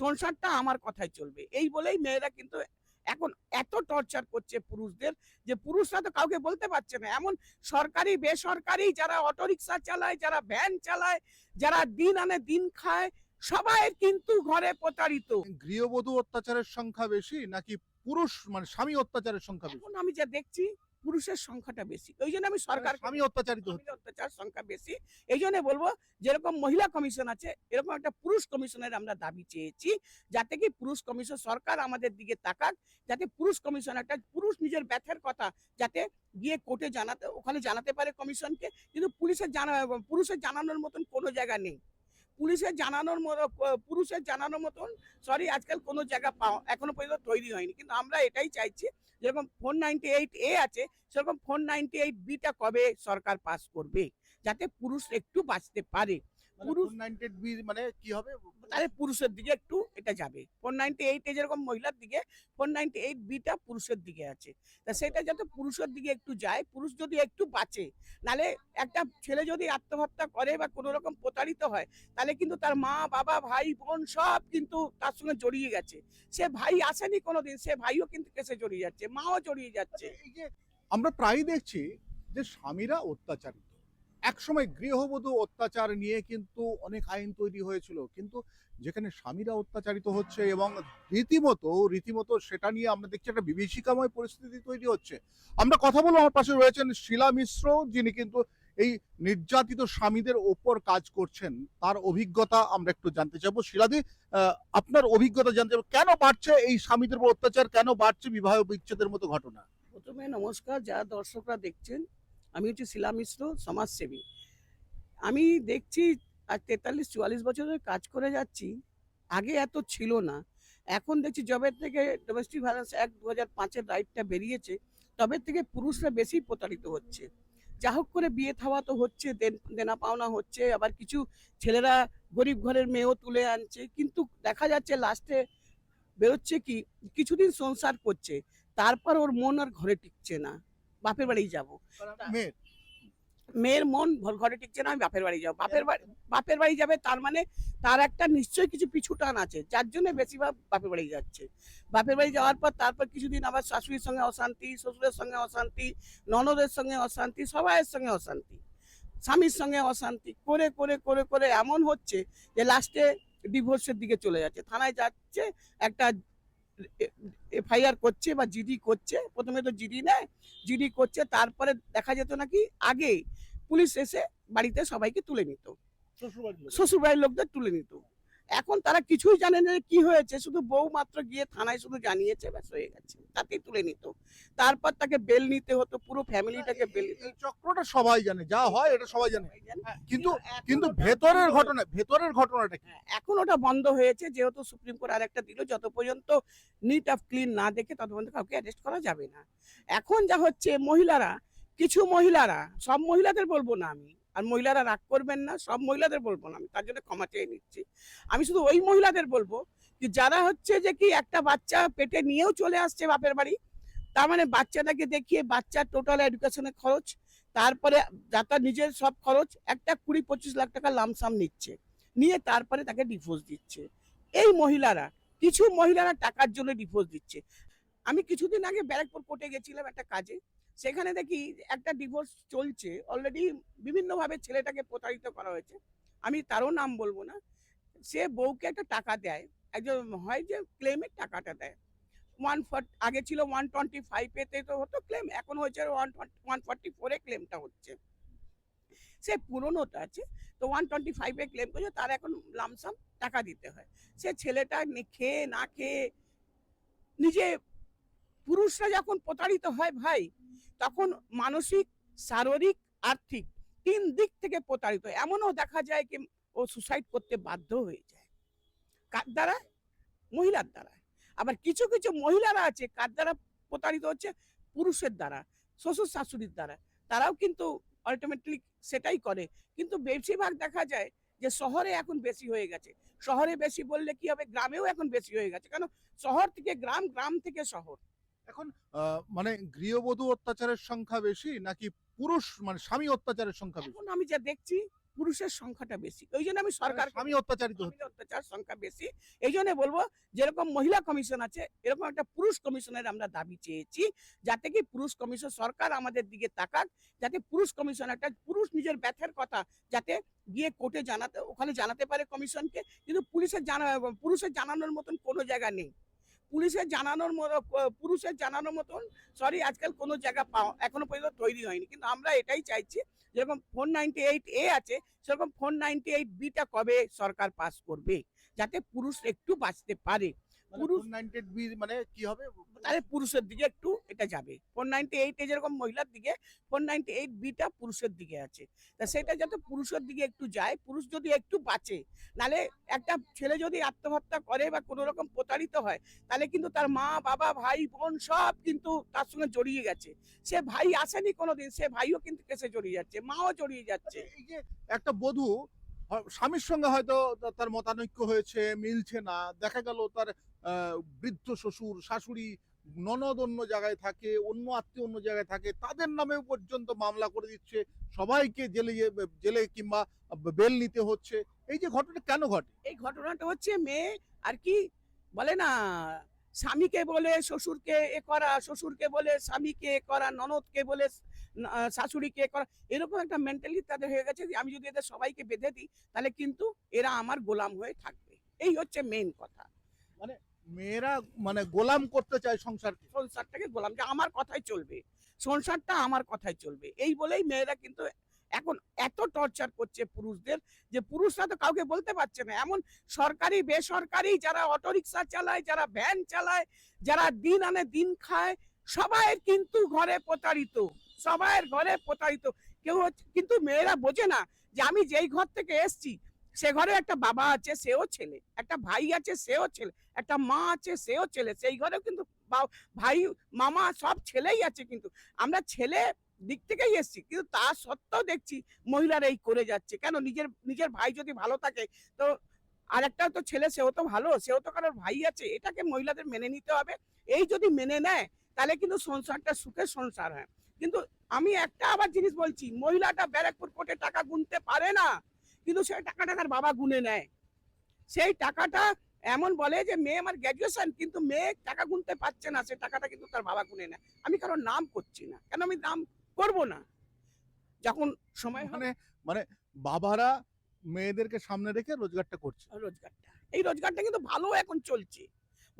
সংসারটা আমার কথাই চলবে। এই বলেই মেয়েরা কিন্তু এখন এত টর্চার করছে পুরুষদের যে পুরুষরা তো কাউকে বলতে পারছে না। এমন সরকারি বেসরকারি যারা অটোরিকশা চালায় যারা ভ্যান চালায় যারা দিন আনে দিন খায় সবাই কিন্তু ঘরে প্রতারিত। গৃহবধূ অত্যাচারের সংখ্যা বেশি নাকি পুরুষ মানে স্বামী অত্যাচারের সংখ্যা বেশি? এখন আমি যা দেখছি পুরুষের সংখ্যাটা বেশি। ওই জন্য আমি সরকার স্বামী অত্যাচারিত অত্যাচার সংখ্যা বেশি। এই জন্য বলব যেরকম মহিলা কমিশন আছে এরকম একটা পুরুষ কমিশনের আমরা দাবি চেয়েছি যাতে কি পুরুষ কমিশন সরকার আমাদের দিকে তাকাক যাতে পুরুষ কমিশন একটা পুরুষ নিজের ব্যথের কথা যাতে গিয়ে কোর্টে জানাতে ওখানে জানাতে পারে কমিশনকে কিন্তু পুলিশের জানা পুরুষের জানানোর মতন কোনো জায়গা নেই। পুলিশের জানানোর মতো পুরুষের জানানোর মতন সরি আজকাল কোনো জায়গা পাও এখনও পর্যন্ত তৈরি হয়নি। কিন্তু আমরা এটাই চাইছি, যেরকম ফোর নাইনটি এইট এ আছে, সেরকম ফোর নাইনটি এইট বিটা কবে সরকার পাস করবে? যাতে পুরুষ একটু বাঁচতে পারে। পুরুষ- মানে কি হবে? তাহলে পুরুষের দিকে একটু এটা যাবে। ফোর নাইনটি এইট যেরকম মহিলার দিকে ফোর নাইনটি এইট বিটা পুরুষের দিকে আছে। তা সেটা যাতে পুরুষের দিকে একটু যায় পুরুষ যদি একটু বাঁচে নালে একটা ছেলে যদি আত্মহত্যা করে বা কোনো রকম প্রতারিত হয় তাহলে কিন্তু তার মা বাবা ভাই বোন সব কিন্তু তার সঙ্গে জড়িয়ে গেছে। সে ভাই আসেনি কোনোদিন সে ভাইও কিন্তু কেসে জড়িয়ে যাচ্ছে মাও জড়িয়ে যাচ্ছে। যে আমরা প্রায়ই দেখছি যে স্বামীরা অত্যাচারিত একসময় গৃহবধূ অত্যাচার নিয়ে কিন্তু অনেক আইন তৈরি হয়েছিল। কিন্তু যেখানে স্বামীরা অত্যাচারিত হচ্ছে এবং রীতিমতো রীতিমতো সেটা নিয়ে আমরা দেখছি একটা বিভীষিকাময় পরিস্থিতি তৈরি হচ্ছে। আমরা কথা বলব, আমার পাশে রয়েছেন শিলা মিশ্র, যিনি কিন্তু এই নির্যাতিত স্বামীদের ওপর কাজ করছেন। তার অভিজ্ঞতা আমরা একটু জানতে চাইব। শিলাদি আপনার অভিজ্ঞতা জানতে চাইব, কেন বাড়ছে এই স্বামীদের উপর অত্যাচার? কেন বাড়ছে বিবাহ বিচ্ছেদের মতো ঘটনা? প্রথমে নমস্কার যারা দর্শকরা দেখছেন আমি হচ্ছে শিলা মিশ্র, সমাজসেবী। আমি দেখছি আজ তেতাল্লিশ, চুয়াল্লিশ বছরের কাজ করে যাচ্ছি, আগে এত ছিল না। এখন দেখছি জবের থেকে ডোমেস্টিক ভায়োলেন্স অ্যাক্ট দু হাজার পাঁচের রাইটটা বেরিয়েছে তবে থেকে পুরুষরা বেশি প্রতারিত হচ্ছে। যা হোক করে বিয়ে থাওয়া তো হচ্ছে, দেন- দেনা পাওনা হচ্ছে, আবার কিছু ছেলেরা গরিব ঘরের মেয়েও তুলে আনছে, কিন্তু দেখা যাচ্ছে লাস্টে বেরোচ্ছে কি, কিছুদিন সংসার করছে, তারপর ওর মন আর ঘরে টিকছে না। বাপের বাড়ি যাব। মেয়ের? মেয়ের মন ঘর- ঘরে টিকছে না আমি বাপের বাড়ি যাব। বাপের বাড়ি বাপের বাড়ি যাবে তার মানে তার একটা নিশ্চয়ই কিছু পিছু টান আছে যার জন্য বেশিরভাগ বাপের বাড়ি যাচ্ছে। বাপের বাড়ি যাওয়ার পর তারপর কিছুদিন আবার শাশুড়ির সঙ্গে অশান্তি শ্বশুরের সঙ্গে অশান্তি ননদের সঙ্গে অশান্তি সবাইয়ের সঙ্গে অশান্তি স্বামীর সঙ্গে অশান্তি করে করে করে করে এমন হচ্ছে যে লাস্টে ডিভোর্সের দিকে চলে যাচ্ছে। থানায় যাচ্ছে একটা এফআইআর করছে বা জিডি করছে প্রথমে তো জিডি নেয় জিডি করছে তারপরে দেখা যেত নাকি আগে পুলিশ এসে বাড়িতে সবাইকে তুলে নিত। শ্বশুরবাড়ির লোকদের তুলে নিত। এখন তারা কিছুই জানে না কি হয়েছে শুধু বউ মাত্র গিয়ে থানায় শুধু জানিয়েছে ব্যাস হয়ে গেছে। তাতেই তুলে নিত। তারপর তাকে বেল নিতে হতো পুরো ফ্যামিলিটাকে বেল নিতে চক্রটা সবাই জানে যা হয় এটা সবাই জানে। কিন্তু কিন্তু ভেতরের ঘটনা ভেতরের ঘটনাটা কি? হ্যাঁ, এখন ওটা বন্ধ হয়েছে যেহেতু সুপ্রিম কোর্ট আর একটা দিল যত পর্যন্ত নিট অফ ক্লিন না দেখে তত পর্যন্ত কাউকে অ্যারেস্ট করা যাবে না। এখন যা হচ্ছে মহিলারা কিছু মহিলারা সব মহিলাদের বলব না আমি আর মহিলারা রাগ করবেন না, সব মহিলাদের বলব না, আমি তার জন্য ক্ষমা চেয়ে নিচ্ছি। আমি শুধু ওই মহিলাদের বলব যে যারা হচ্ছে যে কি একটা বাচ্চা পেটে নিয়েও চলে আসছে বাপের বাড়ি, তার মানে বাচ্চাটাকে দেখিয়ে বাচ্চার টোটাল এডুকেশনের খরচ, তারপরে যা তার নিজের সব খরচ, একটা কুড়ি পঁচিশ লাখ টাকা লামসাম নিচ্ছে, নিয়ে তারপরে তাকে ডিভোর্স দিচ্ছে। এই মহিলারা, কিছু মহিলারা টাকার জন্য ডিভোর্স দিচ্ছে। আমি কিছুদিন আগে ব্যারাকপুর কোর্টে গেছিলাম একটা কাজে সেখানে দেখি একটা ডিভোর্স চলছে অলরেডি বিভিন্নভাবে ছেলেটাকে প্রতারিত করা হয়েছে। আমি তারও নাম বলব না। সে বউকে একটা টাকা দেয়, একজন হয় যে ক্লেমের টাকাটা দেয়। ওয়ান আগে ছিল ওয়ান টোয়েন্টি ফাইভেতে তো হতো ক্লেম এখন হয়েছে ওয়ান ওয়ান ফর্টি ফোরে ক্লেমটা হচ্ছে। সে পুরোনোটা আছে, তো ওয়ান টোয়েন্টি ফাইভে ক্লেম করছে, তার এখন লামসাম টাকা দিতে হয়। সে ছেলেটা খেয়ে না খেয়ে নিজে পুরুষরা যখন প্রতারিত হয় ভাই তখন মানসিক, শারীরিক, আর্থিক তিন দিক থেকে প্রতারিত এমনও দেখা যায় কি ও সুসাইড করতে বাধ্য হয়ে যায়। কার দ্বারা? মহিলার দ্বারা। আবার কিছু কিছু মহিলারা আছে, কার দ্বারা প্রতারিত হচ্ছে? পুরুষের দ্বারা, শ্বশুর শাশুড়ির দ্বারা। তারাও কিন্তু আলটিমেটলি সেটাই করে। কিন্তু বেশিরভাগ দেখা যায় যে শহরে এখন বেশি হয়ে গেছে। শহরে বেশি বললে কি হবে? গ্রামেও এখন বেশি হয়ে গেছে। কেন? শহর থেকে গ্রাম গ্রাম থেকে শহর। এখন মানে গৃহবধূ অত্যাচারের সংখ্যা বেশি নাকি পুরুষ মানে স্বামী অত্যাচারের সংখ্যা বেশি? এখন আমি যা দেখছি পুরুষের সংখ্যাটা বেশি। ওই জন্য আমি সরকার স্বামী অত্যাচারিত অত্যাচার সংখ্যা বেশি। এই জন্য বলব যেরকম মহিলা কমিশন আছে এরকম একটা পুরুষ কমিশনের আমরা দাবি চেয়েছি যাতে কি পুরুষ কমিশন সরকার আমাদের দিকে তাকাক যাতে পুরুষ কমিশন একটা পুরুষ নিজের ব্যথের কথা যাতে গিয়ে কোর্টে জানাতে ওখানে জানাতে পারে কমিশনকে কিন্তু পুলিশের জানা পুরুষের জানানোর মতন কোনো জায়গা নেই। পুলিশের জানানোর মতো পুরুষের জানানোর মতন সরি আজকাল কোনো জায়গা পাওয়া, এখনও পর্যন্ত তৈরি হয়নি। কিন্তু আমরা এটাই চাইছি, যেরকম ফোর নাইনটি এইট এ আছে, সেরকম ফোর নাইনটি এইট বিটা কবে সরকার পাস করবে? যাতে পুরুষ একটু বাঁচতে পারে। পুরুষ- মানে কি হবে? তাহলে পুরুষের দিকে একটু এটা যাবে। ফোর নাইনটি এইটে যেরকম মহিলার দিকে ফোর নাইনটি এইট বিটা পুরুষের দিকে আছে। তা সেটা যাতে পুরুষের দিকে একটু যায় পুরুষ যদি একটু বাঁচে নালে একটা ছেলে যদি আত্মহত্যা করে বা কোনো রকম প্রতারিত হয় তাহলে কিন্তু তার মা বাবা ভাই বোন সব কিন্তু তার সঙ্গে জড়িয়ে গেছে। সে ভাই আসেনি কোনোদিন সে ভাইও কিন্তু কেসে জড়িয়ে যাচ্ছে মাও জড়িয়ে যাচ্ছে। এই যে একটা বধূ স্বামীর সঙ্গে হয়তো তার মতানৈক্য হয়েছে, মিলছে না, দেখা গেল তার বৃদ্ধ শ্বশুর, শাশুড়ি ননদ অন্য জায়গায় থাকে, অন্য আত্মীয় অন্য জায়গায় থাকে, তাদের নামেও পর্যন্ত মামলা করে দিচ্ছে, সবাইকে জেলে জেলে কিংবা বেল নিতে হচ্ছে। এই যে ঘটনা কেন ঘটে? এই ঘটনাটা হচ্ছে মেয়ে আর কি বলে না, স্বামীকে বলে শ্বশুরকে এ করা, শ্বশুরকে বলে স্বামীকে এ করা, ননদকে বলে আহ, শাশুড়িকে করা এরকম একটা মেন্টালিটি তাদের হয়ে গেছে যে আমি যদি এদের সবাইকে বেঁধে দিই তাহলে কিন্তু এরা আমার গোলাম হয়ে থাকবে। এই হচ্ছে মেইন কথা। মানে মেয়েরা মানে গোলাম করতে চায় সংসারকে। সংসারটাকে গোলাম যে আমার কথাই চলবে। সংসারটা আমার কথাই চলবে। এই বলেই মেয়েরা কিন্তু এখন এত টর্চার করছে পুরুষদের যে পুরুষরা তো কাউকে বলতে পারছে না। এমন সরকারি বেসরকারি যারা অটোরিকশা চালায় যারা ভ্যান চালায় যারা দিন আনে দিন খায় সবাই কিন্তু ঘরে প্রতারিত। সবাইয়ের ঘরে প্রতারিত। কেউ কিন্তু মেয়েরা বোঝে না যে আমি যেই ঘর থেকে এসছি, সে ঘরে একটা বাবা আছে, সেও ছেলে। একটা ভাই আছে, সেও ছেলে। একটা মা আছে, সেও ছেলে। সেই ঘরেও কিন্তু ভাই, মামা সব ছেলেই আছে কিন্তু। আমরা ছেলে দিক থেকেই এসছি, কিন্তু তা সত্ত্বেও দেখছি মহিলারা এই করে যাচ্ছে। কেন? নিজের নিজের ভাই যদি ভালো থাকে, তো আর একটা তো ছেলে, সেও তো ভালো। সেও তো কারোর ভাই আছে। এটাকে মহিলাদের মেনে নিতে হবে। এই যদি মেনে নেয়, তাহলে কিন্তু সংসারটা সুখের সংসার হয়। কিন্তু আমি একটা আবার জিনিস বলছি মহিলাটা ব্যারাকপুর কোর্টে টাকা গুনতে পারে না কিন্তু সেই টাকাটা তার বাবা গুনে নেয়। সেই টাকাটা এমন বলে যে মেয়ে আমার গ্র্যাজুয়েশন কিন্তু মেয়ে টাকা গুনতে পারছে না সে টাকাটা কিন্তু তার বাবা গুনে নেয়। আমি কারোর নাম করছি না। কেন আমি নাম করব না? যখন সময় মানে মানে বাবারা মেয়েদেরকে সামনে রেখে রোজগারটা করছে। রোজগারটা। এই রোজগারটা কিন্তু ভালো এখন চলছে।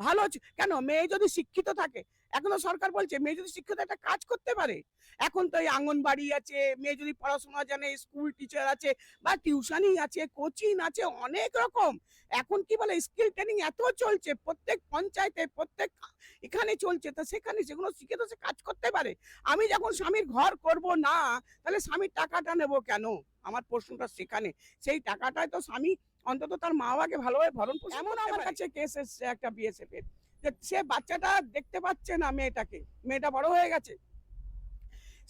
ভালো কেন? মেয়ে যদি শিক্ষিত থাকে, এখনও সরকার বলছে মেয়ে যদি শিক্ষিত একটা কাজ করতে পারে, এখন তো এই আঙ্গনবাড়ি আছে, মেয়ে যদি পড়াশোনা জানে স্কুল টিচার আছে বা টিউশনই আছে কোচিং আছে, অনেক রকম। এখন কি বলে স্কিল ট্রেনিং এত চলছে, প্রত্যেক পঞ্চায়েতে, প্রত্যেক এখানে চলছে, তো সেখানে সেগুলো শিখে তো সে কাজ করতে পারে। আমি যখন স্বামীর ঘর করব না, তাহলে স্বামীর টাকাটা নেব কেন? আমার প্রশ্নটা সেখানে। সেই টাকাটায় তো স্বামী অন্তত তার মা বাবাকে ভালোভাবে ভরণ পোষণ এমন আমার কাছে কেস এসছে একটা বিএসএফ এর যে সে বাচ্চাটা দেখতে পাচ্ছে না মেয়েটাকে মেয়েটা বড় হয়ে গেছে।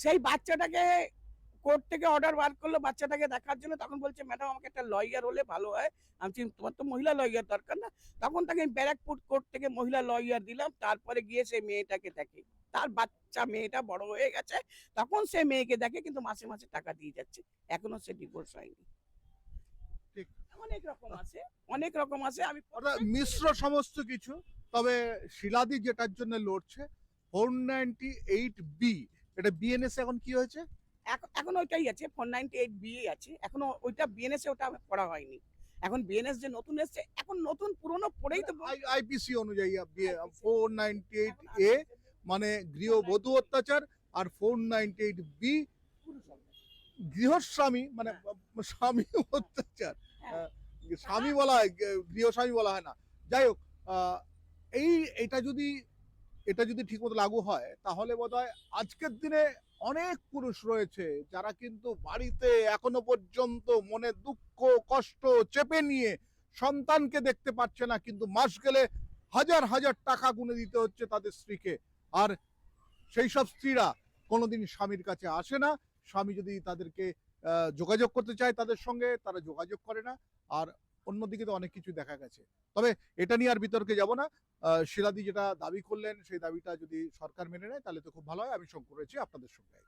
সেই বাচ্চাটাকে কোর্ট থেকে অর্ডার বার করল বাচ্চাটাকে দেখার জন্য তখন বলছে ম্যাডাম আমাকে একটা লয়ার হলে ভালো হয়। আমি তোমার তো মহিলা লয়ার দরকার না। তখন তাকে আমি ব্যারাকপুর কোর্ট থেকে মহিলা লয়ার দিলাম তারপরে গিয়ে সে মেয়েটাকে দেখে। তার বাচ্চা মেয়েটা বড় হয়ে গেছে তখন সে মেয়েকে দেখে কিন্তু মাসে মাসে টাকা দিয়ে যাচ্ছে। এখনও সে ডিভোর্স হয়নি। ঠিক। অনেক রকম আছে অনেক রকম আছে। আমি মিশ্র সমস্ত কিছু তবে শিলাদি যেটার জন্য লড়ছে ফোর নাইনটি এইট বি এটা বিএনএস এখন কি হয়েছে? এখন ওইটাই আছে ফোর নাইনটি এইট বিএ আছে এখনও ওইটা বিএনএস ওটা পড়া হয়নি। এখন বিএনএস যে নতুন এসছে এখন নতুন পুরনো পড়েই তো আইপিসি অনুযায়ী ফোর নাইনটি এইট এ মানে গৃহবধূ অত্যাচার আর ফোর নাইনটি এইট বি গৃহস্বামী মানে স্বামী অত্যাচার। হ্যাঁ। স্বামী বলা হয় গৃহস্বামী বলা হয় না। যাই হোক এই, এটা যদি এটা যদি ঠিকমতো লাগু হয়, তাহলে বোধহয় আজকের দিনে অনেক পুরুষ রয়েছে যারা কিন্তু বাড়িতে এখনও পর্যন্ত মনে দুঃখ, কষ্ট চেপে নিয়ে সন্তানকে দেখতে পাচ্ছে না, কিন্তু মাস গেলে হাজার হাজার টাকা গুনে দিতে হচ্ছে তাদের স্ত্রীকে। আর সেই সব স্ত্রীরা কোনোদিন স্বামীর কাছে আসে না। স্বামী যদি তাদেরকে যোগাযোগ করতে চায় তাদের সঙ্গে, তারা যোগাযোগ করে না। আর অন্যদিকে তো অনেক কিছু দেখা গেছে। তবে এটা নিয়ে আর বিতর্কে যাব না। শিলাদি যেটা দাবি করলেন, সেই দাবিটা যদি সরকার মেনে নেয়, তাহলে তো খুব ভালো হয়। আমি শঙ্কর রয়েছি আপনাদের সঙ্গে।